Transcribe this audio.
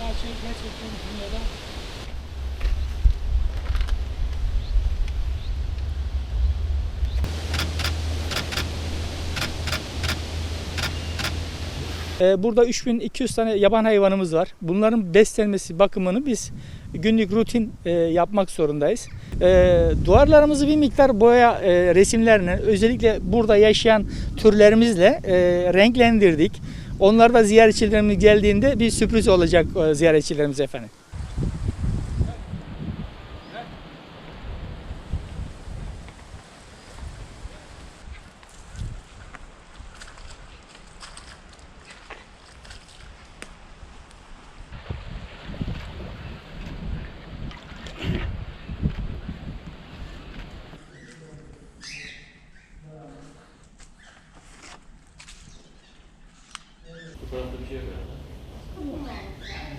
Her şey gerçekten dünyada Ee, Burada 3200 tane yaban hayvanımız var. Bunların beslenmesi, bakımını biz günlük rutin e, yapmak zorundayız. E, duvarlarımızı bir miktar boya e, resimlerine, özellikle burada yaşayan türlerimizle renklendirdik. Onlar da ziyaretçilerimiz geldiğinde bir sürpriz olacak e, ziyaretçilerimiz efendim. Fotoğrafta bir şey yok herhalde.